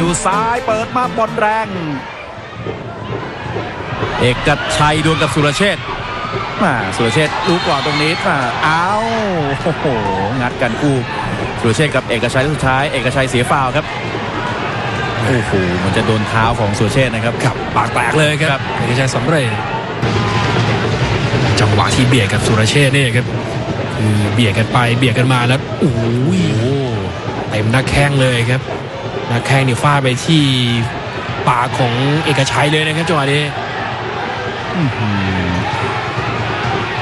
ดูซ้ายเปิดมาบอลแรง เอกชัยดวลกับสุรเชษฐ์มาสุรเชษฐ์รู้ก่อนตรงนี้มาอ้าวโอ้โหงัดกันคู่สุรเชษฐ์กับเอกชัยสุดท้ายเอกชัยเสียฟาวล์ครับโอ้โหมันจะโดนเท้าของสุรเชษฐ์นะครับครับปากแตกเลยคครัรับบเอกชัยสำเร็จจังหวะที่เบียดกับสุรเชษฐ์นี่ครับคือเบียดกันไปเบียดกันมาแล้วโอ้ยเต็มหน้าแข้งเลยครับห น้าแข้งนี่ฟาดไปที่ปากของเอกชัยเลยนะครับจังหวะนี้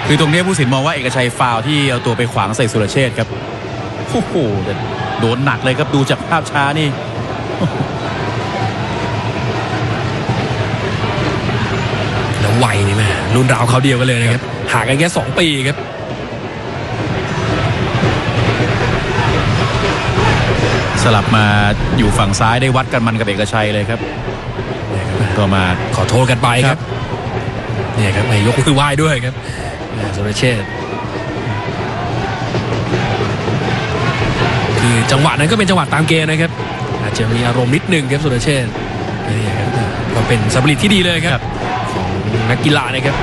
คือตรงนี้ผู้สินมองว่าเอกชัยฟาวล์ที่เอาตัวไปขวางใส่สุรเชษฐ์ครับโอ้โหแต่โดนหนักเลยครับดูจากภาพช้านี่แล้ววัยนี่แม่รุ่นราวเขาวเดียวกันเลยนะครับห่างกันแค่สองปีครับ สลับมาอยู่ฝั่งซ้ายได้วัดกันมันกับเอกชัยเลยครับก็มาขอโทษกันไปคครัรับบเนี่ยครับให้ยกมือไหว้ด้วยครับสุรเชษฐ์คือจังหวะนั้นก็เป็นจังหวะตามเกมนะครับ อาจจะมีอารมณ์นิดนึงครับสุรเชษฐ์นี่ครับก็เป็นสปิริตที่ดีเลยครับของนักกีฬานะครับ